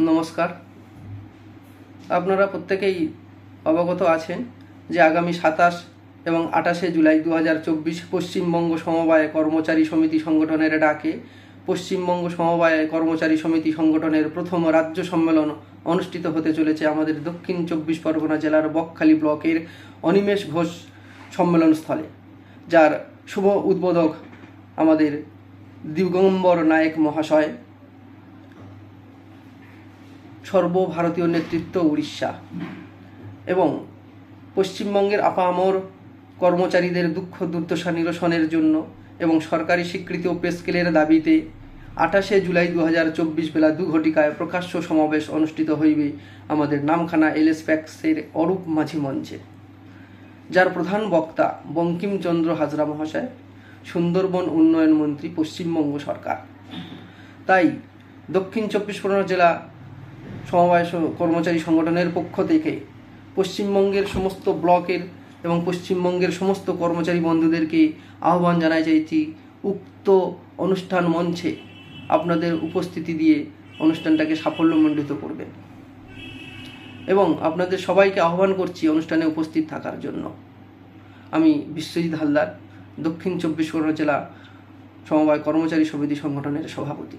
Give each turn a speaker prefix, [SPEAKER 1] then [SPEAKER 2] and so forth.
[SPEAKER 1] নমস্কার। আপনারা প্রত্যেকেই অবগত আছেন যে আগামী সাতাশ এবং আঠাশে জুলাই দু হাজার চব্বিশ পশ্চিমবঙ্গ সমবায় কর্মচারী সমিতি সংগঠনের ডাকে পশ্চিমবঙ্গ সমবায় কর্মচারী সমিতি সংগঠনের প্রথম রাজ্য সম্মেলন অনুষ্ঠিত হতে চলেছে আমাদের দক্ষিণ চব্বিশ পরগনা জেলার বকখালি ব্লকের অনিমেষ ঘোষ সম্মেলন স্থলে যার শুভ উদ্বোধক আমাদের দিগম্বর নায়ক মহাশয় সর্বভারতীয় নেতৃত্ব উড়িষ্যা এবং পশ্চিমবঙ্গের আপামর কর্মচারীদের দুঃখ দুর্দশা নিরসনের জন্য এবং সরকারি স্বীকৃতি ও পে স্কেলের দাবিতে আঠাশে জুলাই দু হাজার চব্বিশ বেলা দু ঘটিকায় প্রকাশ্য সমাবেশ অনুষ্ঠিত হইবে আমাদের নামখানা এলএস প্যাক্সের অরূপ মাঝি মঞ্চে। যার প্রধান বক্তা বঙ্কিমচন্দ্র হাজরা মহাশয়, সুন্দরবন উন্নয়ন মন্ত্রী পশ্চিমবঙ্গ সরকার। তাই দক্ষিণ চব্বিশ পরগনা জেলা সমবায় কর্মচারী সংগঠনের পক্ষ থেকে পশ্চিমবঙ্গের সমস্ত ব্লকের এবং পশ্চিমবঙ্গের সমস্ত কর্মচারী বন্ধুদেরকে আহ্বান জানাই চাইছি উক্ত অনুষ্ঠান মঞ্চে আপনাদের উপস্থিতি দিয়ে অনুষ্ঠানটাকে সাফল্যমণ্ডিত করবেন। এবং আপনাদের সবাইকে আহ্বান করছি অনুষ্ঠানে উপস্থিত থাকার জন্য। আমি বিশ্বজিৎ হালদার, দক্ষিণ চব্বিশ পরগনা জেলা সমবায় কর্মচারী সমিতি সংগঠনের সভাপতি।